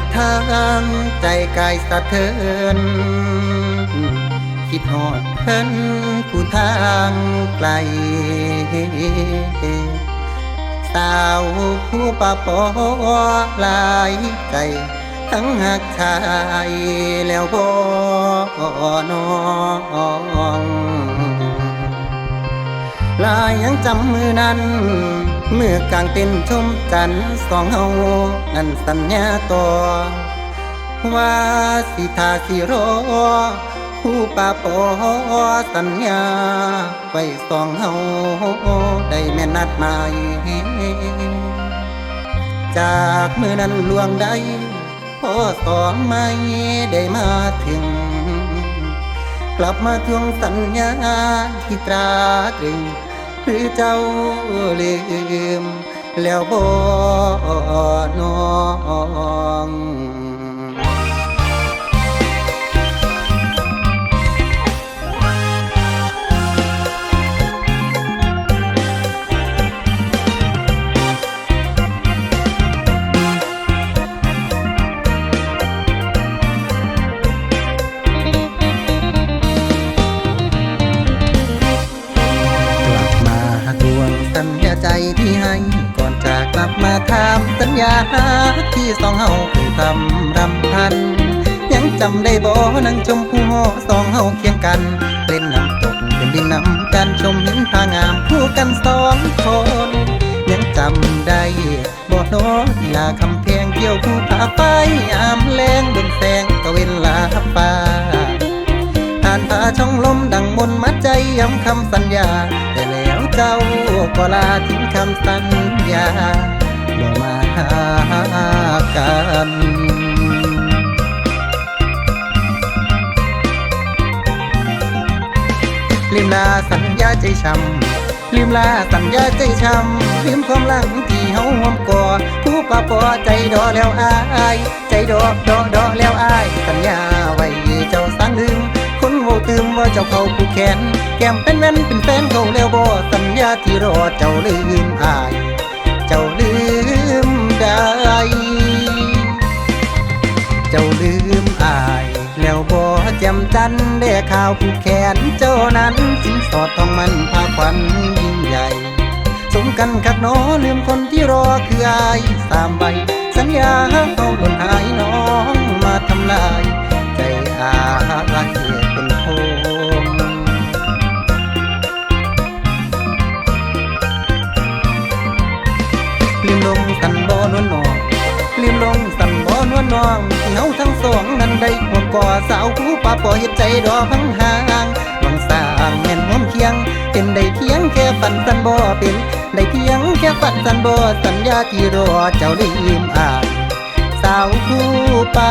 บทางใจกายสะเทือนคิดหอดเพิ่นผู้ทางไกล สาวผู้ปะปอลายใจทั้งหักชายแล้วบ่น้องลายยังจำมือนั้น มื่อกลางเต้นชมกันสองเฮานั้นสัญญาต่อว่าสิทาสิรอผู้ป่าปอสัญญาไว้สองเฮาได้แม่นัดหมายจากมือนั้นลวงได้พอสองไม่ได้มาถึง กลับมาทวงสัญญาที่ตราตรึง หรือเจ้าลืม แล้วบ่น้อง ใจที่ให้ก่อนจากกลับมาทำสัญญาที่สองเฮาเคยทำรำพัน ยังจำได้บ่นังชมผู้หอสองเฮาเคียงกัน เล่นน้ำตกเป็นดินน้ำกันชมหินพางามคู่กันสองคน ยังจำได้บ่โนที่ลาคำเพงเกี่ยวผู้ผาไปอามแรงบนแสงตะเวนลาฟ้าผ่านตาช่องลมดังมนมัดใจย้ำคำสัญญาแต่แล้ว เจ้าก็ลาทิ้งคำสัญญาบ่มาหากันลืมลาสัญญาใจช้ำลืมลาสัญญาใจช้ำลืมความหลังที่เฮาห่วมก่อผู้ป่าปอใจดอแล้วอาย ใจดอดอดอแล้วอาย สัญญาไว้เจ้าสังลืม โง่ตืมว่าเจ้าเขาผู้แขน แก้มเป็นแม่นเป็นแฟนเขาแล้วบ่สัญญาที่รอเจ้าลืมอาย เจ้าลืมได้ เจ้าลืมอาย แล้วบ่จำจันได้ข่าวผู้แขนเจ้านั้นสินสอดทองมันพาควันยิ่งใหญ่ สมกันคักหนอลืมคนที่รอคืออายสามใบ สัญญาเขาหล่น นบ่นวลนองลืมลงสันบ่นวลนองที่เฮาทั้งสองนั้นได้ห่วมก่อสาวผู้ป่าปอเห็ดใจดอพังห่างหวังสร้างแม่นห่วมเคียง เป็นได้เพียงแค่ฝันสันบ่เป็นได้เพียงแค่ฝันสันบ่สัญญาที่รอเจ้าลืมอ่านสาวผู้ป่า